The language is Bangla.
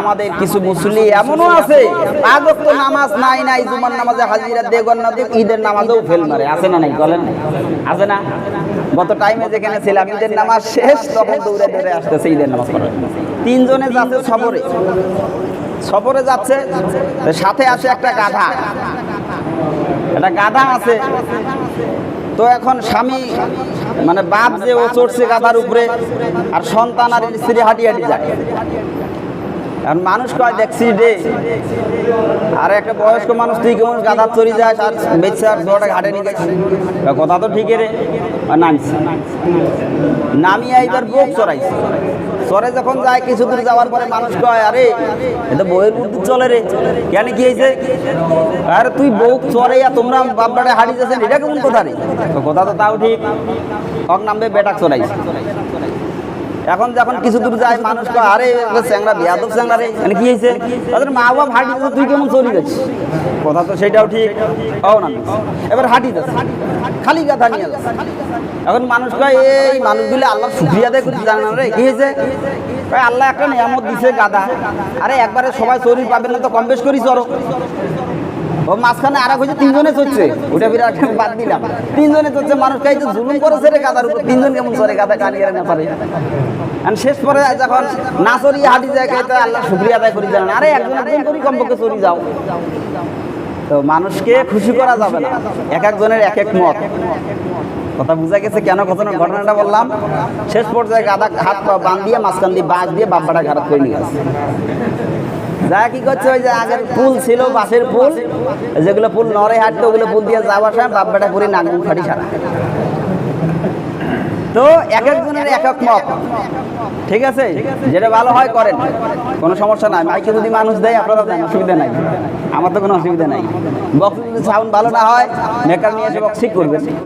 আমাদের কিছু মুসলি এমনও আছে ওয়াক্ত নামাজ নাই নাই, জুমার নামাজে হাজিরা দেগর না দেখ ঈদের নামাজেও ফেল মারে। আছে না নাই? বলেন আছে না? গত টাইমে যেখানে ছিলাম, ঈদের নামাজ শেষ, তখন দৌড়ে দৌড়ে আসতেছে ঈদের নামাজ পড়ে তিনজনে যাচ্ছে সফরে সফরে যাচ্ছে, সাথে আসে একটা গাধা। একটা গাধা আছে। তো এখন স্বামী মানে বাপ যে ও চড়ছে গাধার উপরে, আর সন্তান আর স্ত্রী হাঁটি হাঁটি যায় এখন মানুষ কয়, দেখছি রে আর একটা বয়স্ক মানুষ তুই কেমন গাধার চড়ি যাস আর বেচছে আর দোয়াটা ঘাটে নিয়ে গেছিস কথা তো ঠিকই রে। নামছি। নামিয়ে এইবার বোক চড়াইছে। চরে যখন যায় কিছু দূর যাওয়ার পরে মানুষ কয়, আরে এটা বইয়ের মধ্যে চলে রে। কেন কি হয়েছে? আরে, তুই বউ চরে আর তোমরা বাপবাড়ে হাঁটি যাচ্ছেন, এটা কেমন কথা রে? কথা তো তাও ঠিক। নামবে বেটাক চড়াইছে। এখন যখন কিছু দূর যায়, মানুষ কয়, আরে চ্যাংরা বিয়াদব চ্যাংরা রে। মানে কি হয়েছে? তাদের মা বাবা হাঁটি তুই কেমন চলে যাচ্ছিস কথা তো সেটাও ঠিক। ও না এবার হাঁটি যাচ্ছে। খালি গাথা নিয়ে যাচ্ছে। এখন মানুষ কয়, এই মানুষগুলো আল্লাহ শুক্রিয়া দেয় করতে জানে না রে। কি হয়েছে? আল্লাহ একটা নিয়ামত দিছে গাদা আরে, একবারে সবাই শরীর পাবেন না তো কম বেশ করি চড়ো। মাঝখানে আর এক হয়েছে, তিনজনে চড়ছে। ওটা বিরাট বাদ দিলাম। তিনজনে চড়ছে, মানুষ কাই তো জুলুম করেছে রে গাদার উপর, তিনজন কেমন চড়ে গাদা কালিয়ে না পারে শেষ পরে যখন না চড়িয়ে হাঁটি কে আল্লাহ শুক্রিয়া আদায় করি জানেন। আরে একজন একজন করি কমপক্ষে চড়ি যাও। তো মানুষকে খুশি করা যাবে না। এক একজনের এক এক মত। কথা বুঝা গেছে কেন ঘটনা ঘটনাটা বললাম। শেষ পর্যায়ে গাদা হাত পা বান দিয়ে, মাঝখান দিয়ে বাঁশ দিয়ে বাব্বাটা ঘাড়া করে নিয়ে গেছে। যা কি করছে ওই যে আগের পুল ছিল বাসের পুল যেগুলো পুল নরে হাঁটতো, ওগুলো পুল দিয়ে যাওয়ার সময় বাব্বাটা করে নাগুন ফাটি সারা। তো এক একজনের এক এক মত। ঠিক আছে? যেটা ভালো হয়, করেন। কোনো সমস্যা নাই। মাইকে যদি মানুষ দেয়, আপনারা দেন, অসুবিধা নাই। আমার তো কোনো অসুবিধা নাই। বক্স যদি সাউন্ড ভালো না হয় মেকার নিয়ে এসে বক্স ঠিক করবেন।